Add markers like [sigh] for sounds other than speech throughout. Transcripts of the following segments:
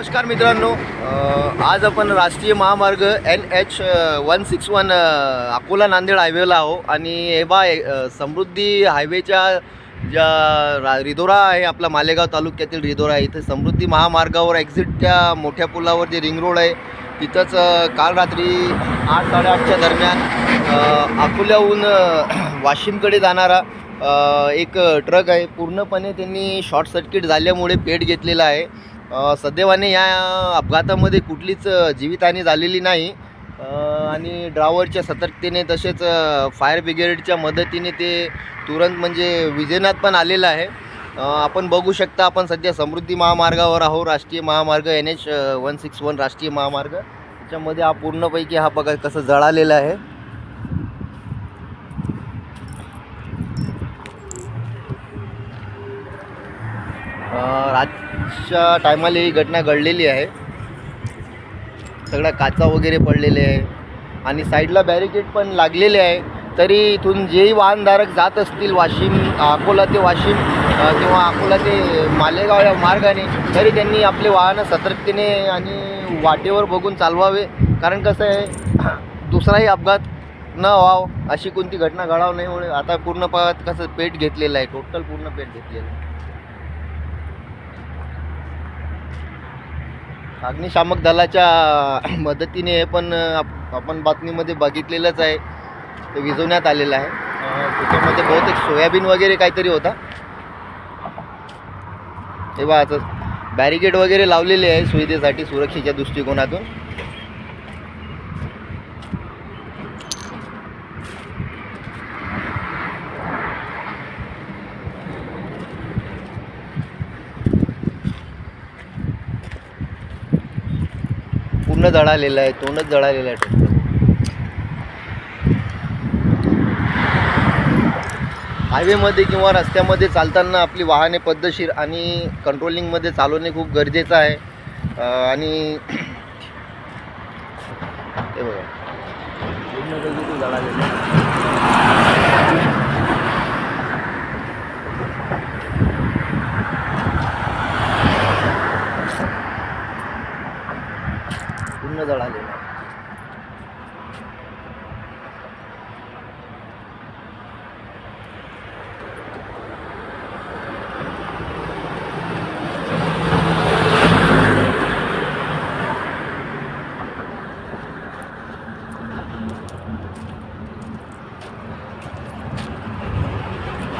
नमस्कार मित्रांनो आज आपण राष्ट्रीय महामार्ग N H one six one Akola Nanded हायवेला आहो. आणि हे बा समृद्धी हायवेच्या ज्या रा रिदोरा आहे आपला मालेगाव तालुक्यातील रिदोरा आहे इथे समृद्धी महामार्गावर एक्झिटच्या मोठ्या पुलावर जे रिंग रोड आहे तिथंच काल रात्री आठ साडेआठच्या दरम्यान अकोल्याहून वाशिमकडे जाणारा एक ट्रक आहे. पूर्णपणे त्यांनी शॉर्ट सर्किट झाल्यामुळे पेट घेतलेला आहे. सदैवाने या अपघातामध्ये कुठलीच जीवितहानी झालेली नाही. आणि ड्रायव्हरच्या सतर्कतेने तसेच फायर ब्रिगेडच्या मदतीने ते तुरंत म्हणजे विजेनात पण आलेलं आहे. आपण बघू शकता आपण सध्या समृद्धी महामार्गावर आहो राष्ट्रीय महामार्ग N H one six one राष्ट्रीय महामार्ग. त्याच्यामध्ये हा पूर्णपैकी हा बघा कसं जळालेला आहे. राज रातच्या टायमाला ही घटना घडलेली आहे. सगळ्या काचा वगैरे पडलेले आहे. आणि साईडला बॅरिकेड पण लागलेले आहे. तरी इथून जेही वाहनधारक जात असतील वाशिम अकोला ते वाशिम किंवा अकोला ते मालेगाव या मार्गाने तरी त्यांनी आपले वाहनं सतर्कतेने आणि वाटेवर बघून चालवावे. कारण कसं आहे दुसराही अपघात न व्हावं अशी कोणती घटना घडावं नाही म्हणून आता पूर्ण पाहत कसं पेट घेतलेलं आहे. टोटल पूर्ण पेट घेतलेलं आहे. अग्निशामक दलाच्या [clears throat] मदतीने हे पण आपण बातमीमध्ये बघितलेलंच आहे. ते विझवण्यात आलेलं आहे. त्याच्यामध्ये बहुतेक सोयाबीन वगैरे काहीतरी होता. तेव्हा आता बॅरिकेड वगैरे लावलेले आहे सुविधेसाठी सुरक्षेच्या दृष्टिकोनातून. पूर्ण जळालेलं आहे तोंडच जळालेलं आहे ट्रॅक्टर हायवेमध्ये किंवा रस्त्यामध्ये चालताना आपली वाहने पद्धतशीर आणि कंट्रोलिंगमध्ये चालवणे खूप गरजेचं आहे. आणि [clears throat] ते बघा पूर्णपैकी ते जळालेलं आहे पूर्ण जळालेलं आहे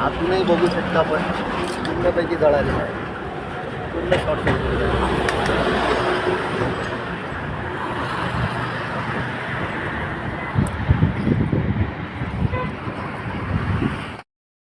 आतूनही बघू शकता आपण पूर्णपैकी जळालेलं आहे पूर्ण शॉर्ट सर्किट